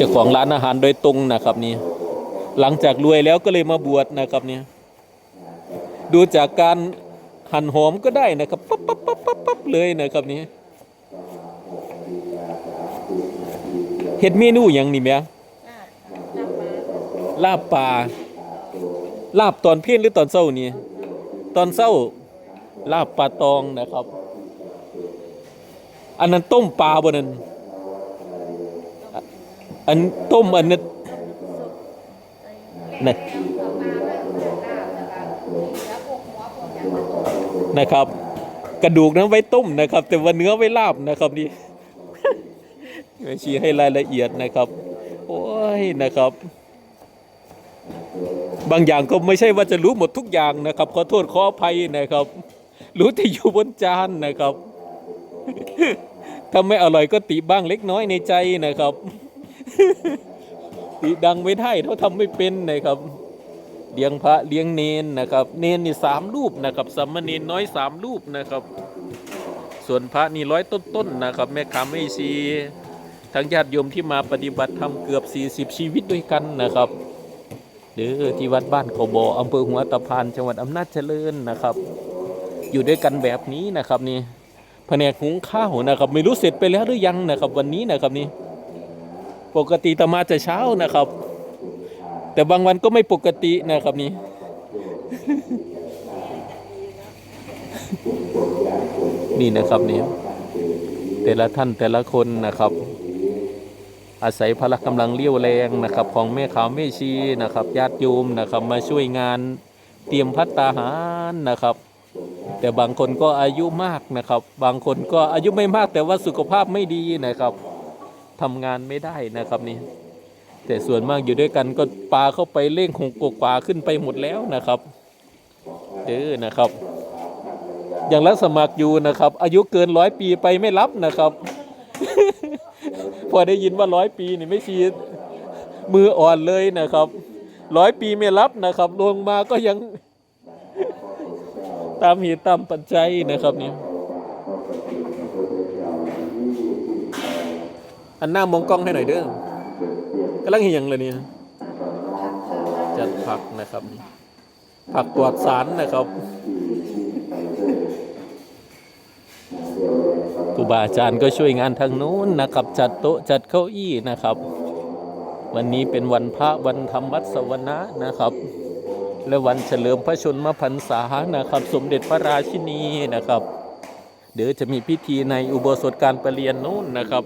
เจ้าของร้านอาหารโดยตรงนะครับนี่หลังจากรวยแล้วก็เลยมาบวชนะครับเนี่ยดูจากการหั่นหอมก็ได้นะครับปั๊บปั๊บปั๊บปั๊บปั๊บเลยนะครับนี่เฮ็ดเมนูอย่างนี้ไหมลาบปลาลาบตอนเพี้ยนหรือตอนเช้านี่ตอนเช้าลาบปลาตองนะครับ อันนั้นต้มปลาบนนั้น อันต้มอันนั้นนะนะครับ กระดูกนั้นไว้ต้มนะครับ แต่ว่าเนื้อไว้ลาบนะครับนี่ไม่ชี้ให้รายละเอียดนะครับ โอ้ยนะครับ บางอย่างก็ไม่ใช่ว่าจะรู้หมดทุกอย่างนะครับ ขอโทษขออภัยนะครับ รู้แต่อยู่บนจานนะครับถ้าไม่อร่อยก็ติบ้างเล็กน้อยในใจนะครับ ติดังไม่ได้เท่าทำไม่เป็นนะครับเลี้ยงพระเลี้ยงเนนนะครับ เนนนี่สามรูปนะครับสามเณรน้อยสามรูปนะครับ ส่วนพระนี่ร้อยต้นๆนะครับ แม่คำไม่ชีทั้งญาติโยมที่มาปฏิบัติธรรมเกือบ 40 ชีวิตด้วยกันนะครับเด้อที่วัดบ้านขบออำเภอหัวตะพานจังหวัดอำนาจเจริญนะครับ อยู่ด้วยกันแบบนี้นะครับนี่แผนกหุงข้าวนะครับ ไม่รู้เสร็จไปแล้วหรือยังนะครับ วันนี้นะครับนี่ ปกติตมาจะเช้านะครับ แต่บางวันก็ไม่ปกตินะครับนี่นี่นะครับนี่แต่ละท่านแต่ละคนนะครับ อาศัยพละกำลังเลี้ยวแรงนะครับ ของแม่ขาวแม่ชีนะครับญาติโยมนะครับมาช่วยงานเตรียมพัตตาหารนะครับ แต่บางคนก็อายุมากนะครับ บางคนก็อายุไม่มากแต่ว่าสุขภาพไม่ดีนะครับ ทำงานไม่ได้นะครับนี่แต่ส่วนมากอยู่ด้วยกันก็ปลาเข้าไปเล่งหงกกปลาขึ้นไปหมดแล้วนะครับเด้อนะครับ อย่างรับสมัครอยู่นะครับ อายุเกินร้อยปีไปไม่รับนะครับ พอได้ยินว่าร้อยปีนี่ไม่ชีมืออ่อนเลยนะครับร้อยปีไม่รับนะครับ ลงมาก็ยังตามเหตุตามปัจจัยนะครับนี่ อันหน้ามองกล้องให้หน่อยเด้อกำลังเห็นอย่างเลยเนี่ยจัดผักนะครับ ผักปลอดสารนะครับครูบาอาจารย์ก็ช่วยงานทางนู้นนะครับ จัดโต๊ะจัดเก้าอี้นะครับ วันนี้เป็นวันพระวันธรรมวัดสวนะนะครับ และวันเฉลิมพระชนมพรรษานะครับ สมเด็จพระราชินีนะครับ เดี๋ยวจะมีพิธีในอุโบสถการประเรียนนู้นนะครับ